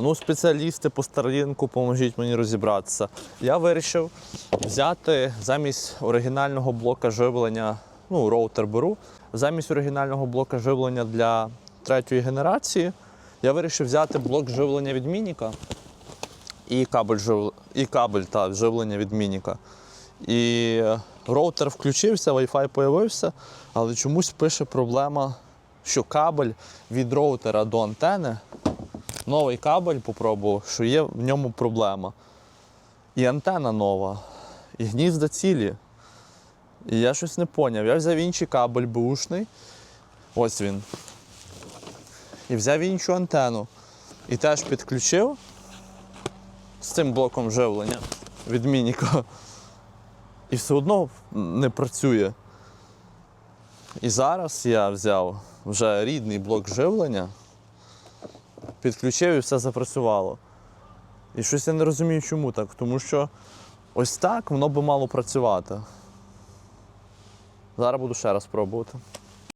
Ну, спеціалісти по Starlink, поможіть мені розібратися. Я вирішив взяти замість оригінального блока живлення, ну, роутер беру, замість оригінального блока живлення для третьої генерації, я вирішив взяти блок живлення від Мініка і кабель, жив... і кабель та, живлення від Мініка. І роутер включився, Wi-Fi появився, але чомусь пише проблема, що кабель від роутера до антени, новий кабель попробував, що є в ньому проблема. І антена нова, і гнізда цілі. І я щось не поняв. Я взяв інший кабель бушний. Ось він. І взяв іншу антенну. І теж підключив з цим блоком живлення від Мініка. І все одно не працює. І зараз я взяв вже рідний блок живлення, підключив і все запрацювало. І щось я не розумію, чому так. Тому що ось так воно би мало працювати. Зараз буду ще раз пробувати.